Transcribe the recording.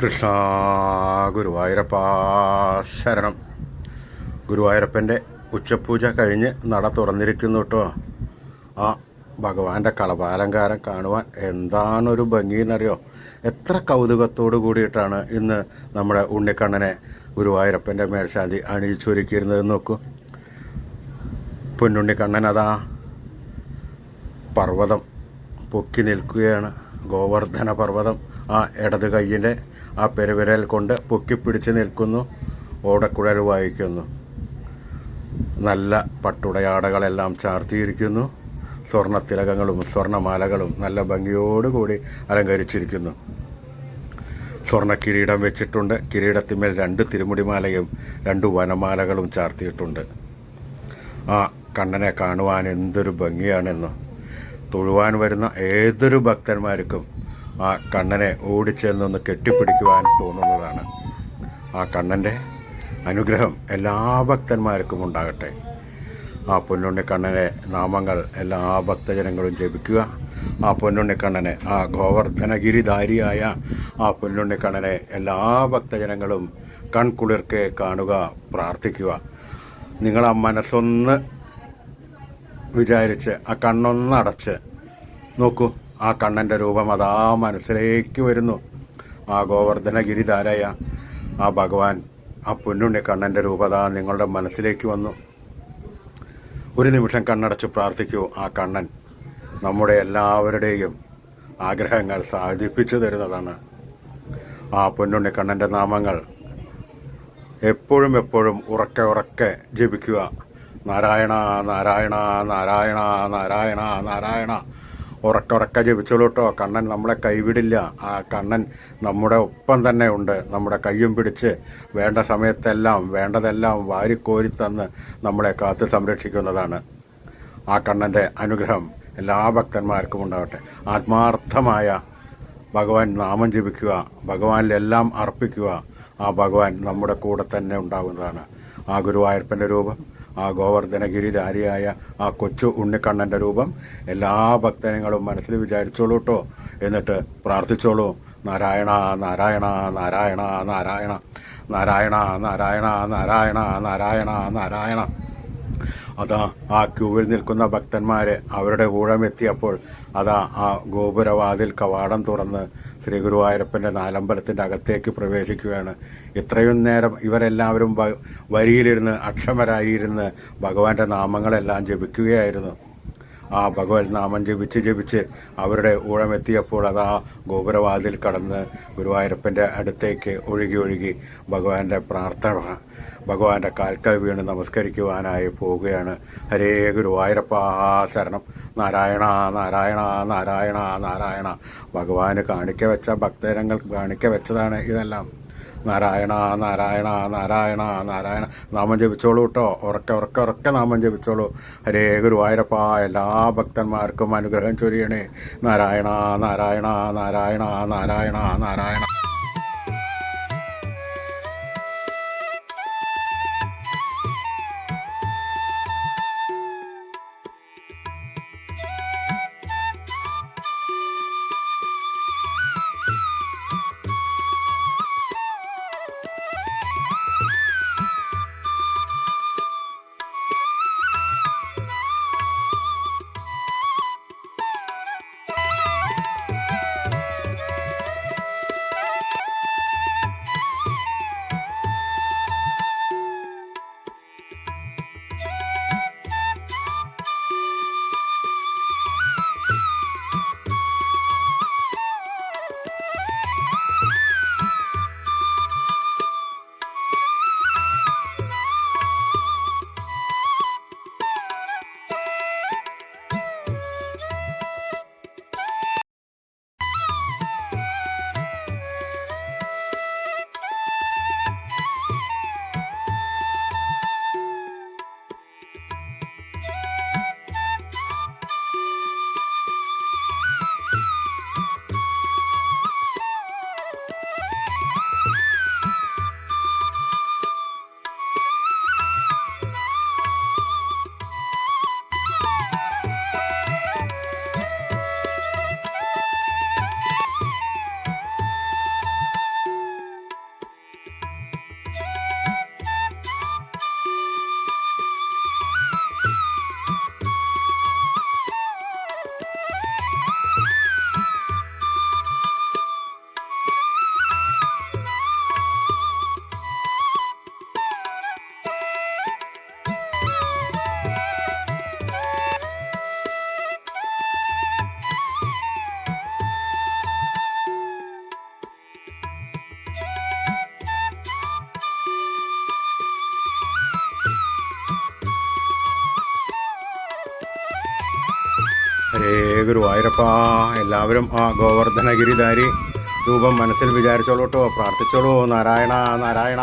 കൃഷ്ണ ഗുരുവായൂരപ്പ ശരണം. ഗുരുവായൂരപ്പന്റെ ഉച്ചപൂജ കഴിഞ്ഞ് നട തുറന്നിരിക്കുന്നു കേട്ടോ ആ ഭഗവാന്റെ കളപാലങ്കാരം കാണുവാൻ എന്താണൊരു ഭംഗി എന്നറിയോ എത്ര കൗതുകത്തോടു കൂടിയിട്ടാണ് ഇന്ന് നമ്മുടെ ഉണ്ണിക്കണ്ണനെ ഗുരുവായൂരപ്പന്റെ മേൽശാന്തി അണിയിച്ചൊരുക്കിയിരുന്നത് നോക്കൂ. പൊന്നുണ്ണിക്കണ്ണൻ അതാ പർവതം പൊക്കി നിൽക്കുകയാണ്. ഗോവർദ്ധന പർവതം ആ ഇടത് കൈയിന്റെ ആ പെരുവിരൽ കൊണ്ട് പൊക്കിപ്പിടിച്ച് നിൽക്കുന്നു. ഓടക്കുഴൽ വായിക്കുന്നു. നല്ല പട്ടുടയാടകളെല്ലാം ചാർത്തിയിരിക്കുന്നു. സ്വർണത്തിലകങ്ങളും സ്വർണമാലകളും നല്ല ഭംഗിയോടുകൂടി അലങ്കരിച്ചിരിക്കുന്നു. സ്വർണ കിരീടം വെച്ചിട്ടുണ്ട്. കിരീടത്തിന്മേൽ രണ്ട് തിരുമുടിമാലയും രണ്ട് വനമാലകളും ചാർത്തിയിട്ടുണ്ട്. ആ കണ്ണനെ കാണുവാൻ എന്തൊരു ഭംഗിയാണെന്ന്. തൊഴുവാൻ വരുന്ന ഏതൊരു ഭക്തന്മാർക്കും ആ കണ്ണനെ ഓടിച്ചെന്നൊന്ന് കെട്ടിപ്പിടിക്കുവാൻ തോന്നുന്നതാണ്. ആ കണ്ണന്റെ അനുഗ്രഹം എല്ലാ ഭക്തന്മാർക്കും ഉണ്ടാകട്ടെ. ആ പൊന്നുണ്ണി കണ്ണനെ നാമങ്ങൾ എല്ലാ ഭക്തജനങ്ങളും ജപിക്കുക. ആ പൊന്നുണ്ണിക്കണ്ണനെ ആ ഗോവർദ്ധനഗിരിധാരിയായ ആ പൊന്നുണ്ണിക്കണ്ണനെ എല്ലാ ഭക്തജനങ്ങളും കൺകുളിർക്കെ കാണുക പ്രാർത്ഥിക്കുക. നിങ്ങൾ മനസ്സൊന്ന് വിചാരിച്ച് ആ കണ്ണൊന്നടച്ച് നോക്കൂ. ആ കണ്ണന്റെ രൂപം അതാ മനസ്സിലേക്ക് വരുന്നു. ആ ഗോവർദ്ധനഗിരിധാരായ ആ ഭഗവാൻ ആ പൊന്നുണ്ണി കണ്ണന്റെ രൂപത നിങ്ങളുടെ മനസ്സിലേക്ക് വന്നു. ഒരു നിമിഷം കണ്ണടച്ച് പ്രാർത്ഥിക്കൂ ആ കണ്ണൻ നമ്മുടെ എല്ലാവരുടെയും ആഗ്രഹങ്ങൾ സാധിപ്പിച്ചു തരുന്നതാണ്. ആ പൊന്നുണ്ണി കണ്ണന്റെ നാമങ്ങൾ എപ്പോഴും എപ്പോഴും ഉറക്കെ ഉറക്കെ ജപിക്കുക. നാരായണ നാരായണ നാരായണ നാരായണ നാരായണ. ഉറക്കുറക്കെ ജപിച്ചോളൂ കേട്ടോ. കണ്ണൻ നമ്മളെ കൈവിടില്ല. ആ കണ്ണൻ നമ്മുടെ ഒപ്പം തന്നെ ഉണ്ട്. നമ്മുടെ കയ്യും പിടിച്ച് വേണ്ട സമയത്തെല്ലാം വേണ്ടതെല്ലാം വാരിക്കോരി തന്ന് നമ്മളെ കാത്തു സംരക്ഷിക്കുന്നതാണ്. ആ കണ്ണന്റെ അനുഗ്രഹം എല്ലാ ഭക്തന്മാർക്കും ഉണ്ടാവട്ടെ. ആത്മാർത്ഥമായ ഭഗവാൻ നാമം ജപിക്കുക ഭഗവാനിലെല്ലാം അർപ്പിക്കുക ആ ഭഗവാൻ നമ്മുടെ കൂടെ തന്നെ ഉണ്ടാകുന്നതാണ്. ആ ഗുരുവായൂരപ്പന്റെ രൂപം ആ ഗോവർദ്ധനഗിരിധാരിയായ ആ കൊച്ചു ഉണ്ണിക്കണ്ണന്റെ രൂപം എല്ലാ ഭക്തനങ്ങളും മനസ്സിൽ വിചാരിച്ചോളൂ കേട്ടോ എന്നിട്ട് പ്രാർത്ഥിച്ചോളൂ. നാരായണ നാരായണ നാരായണ നാരായണ. നാരായണ നാരായണ നാരായണ നാരായണ നാരായണ. അതാ ആ ക്യൂവിൽ നിൽക്കുന്ന ഭക്തന്മാരെ അവരുടെ ഊഴമെത്തിയപ്പോൾ അതാ ആ ഗോപുരവാതിൽ കവാടം തുറന്ന് ശ്രീ ഗുരുവായൂരപ്പന്റെ നാലമ്പലത്തിന്റെ അകത്തേക്ക് പ്രവേശിക്കുകയാണ്. ഇത്രയും നേരം ഇവരെല്ലാവരും വരിയിലിരുന്ന് അക്ഷമരായിരുന്ന് ഭഗവാന്റെ നാമങ്ങളെല്ലാം ജപിക്കുകയായിരുന്നു. ആ ഭഗവത് നാമം ജപിച്ച് ജപിച്ച് അവരുടെ ഊഴമെത്തിയപ്പോൾ ആ ഗോപുരവാതിൽ കടന്ന് ഗുരുവായൂരപ്പന്റെ അടുത്തേക്ക് ഒഴുകി ഒഴുകി ഭഗവാന്റെ പ്രാർത്ഥന ഭഗവാന്റെ കാൽക്കൽ വീണ് നമസ്കരിക്കുവാനായി പോവുകയാണ്. ഹരേ ഗുരുവായൂരപ്പ ശരണം. നാരായണ നാരായണ നാരായണ നാരായണ. ഭഗവാന് കാണിക്ക വെച്ച ഭക്തരങ്ങൾ കാണിക്ക വെച്ചതാണ് ഇതെല്ലാം. നാരായണ നാരായണ നാരായണ നാരായണ. നാമം ജപിച്ചോളൂ കേട്ടോ ഉറക്കെ ഉറക്കെ ഉറക്കെ നാമം ജപിച്ചോളൂ. ഹരേ ഗുരുവായൂരപ്പ. എല്ലാ ഭക്തന്മാർക്കും അനുഗ്രഹം ചൊരിയണേ. നാരായണ നാരായണ നാരായണ നാരായണ നാരായണ. ഗുരുവായൂരപ്പ എല്ലാവരും ആ ഗോവർദ്ധനഗിരിധാരി രൂപം മനസ്സിൽ വിചാരിച്ചോളൂ കേട്ടോ പ്രാർത്ഥിച്ചോളൂ. നാരായണ നാരായണ.